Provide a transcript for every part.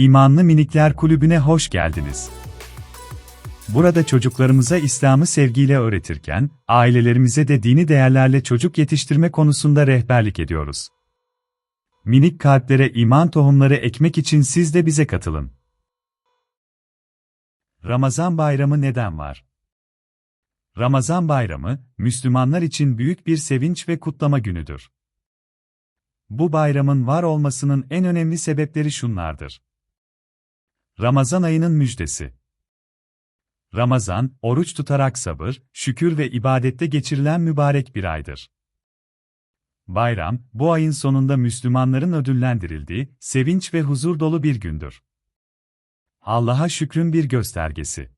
İmanlı Minikler Kulübü'ne hoş geldiniz. Burada çocuklarımıza İslam'ı sevgiyle öğretirken, ailelerimize de dini değerlerle çocuk yetiştirme konusunda rehberlik ediyoruz. Minik kalplere iman tohumları ekmek için siz de bize katılın. Ramazan bayramı neden var? Ramazan bayramı, Müslümanlar için büyük bir sevinç ve kutlama günüdür. Bu bayramın var olmasının en önemli sebepleri şunlardır. Ramazan ayının müjdesi. Ramazan, oruç tutarak sabır, şükür ve ibadette geçirilen mübarek bir aydır. Bayram, bu ayın sonunda Müslümanların ödüllendirildiği, sevinç ve huzur dolu bir gündür. Allah'a şükrün bir göstergesi.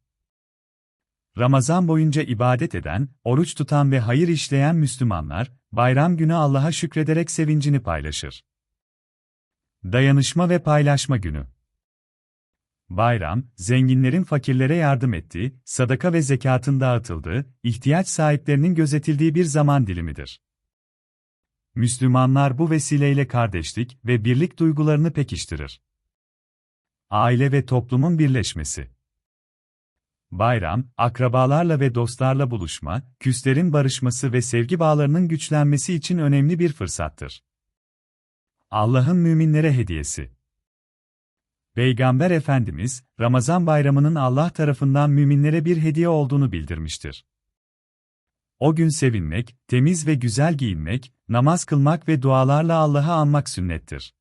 Ramazan boyunca ibadet eden, oruç tutan ve hayır işleyen Müslümanlar, bayram günü Allah'a şükrederek sevincini paylaşır. Dayanışma ve paylaşma günü. Bayram, zenginlerin fakirlere yardım ettiği, sadaka ve zekatın dağıtıldığı, ihtiyaç sahiplerinin gözetildiği bir zaman dilimidir. Müslümanlar bu vesileyle kardeşlik ve birlik duygularını pekiştirir. Aile ve toplumun birleşmesi. Bayram, akrabalarla ve dostlarla buluşma, küslerin barışması ve sevgi bağlarının güçlenmesi için önemli bir fırsattır. Allah'ın müminlere hediyesi. Peygamber Efendimiz, Ramazan bayramının Allah tarafından müminlere bir hediye olduğunu bildirmiştir. O gün sevinmek, temiz ve güzel giyinmek, namaz kılmak ve dualarla Allah'ı anmak sünnettir.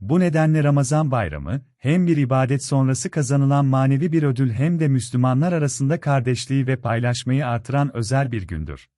Bu nedenle Ramazan bayramı, hem bir ibadet sonrası kazanılan manevi bir ödül hem de Müslümanlar arasında kardeşliği ve paylaşmayı artıran özel bir gündür.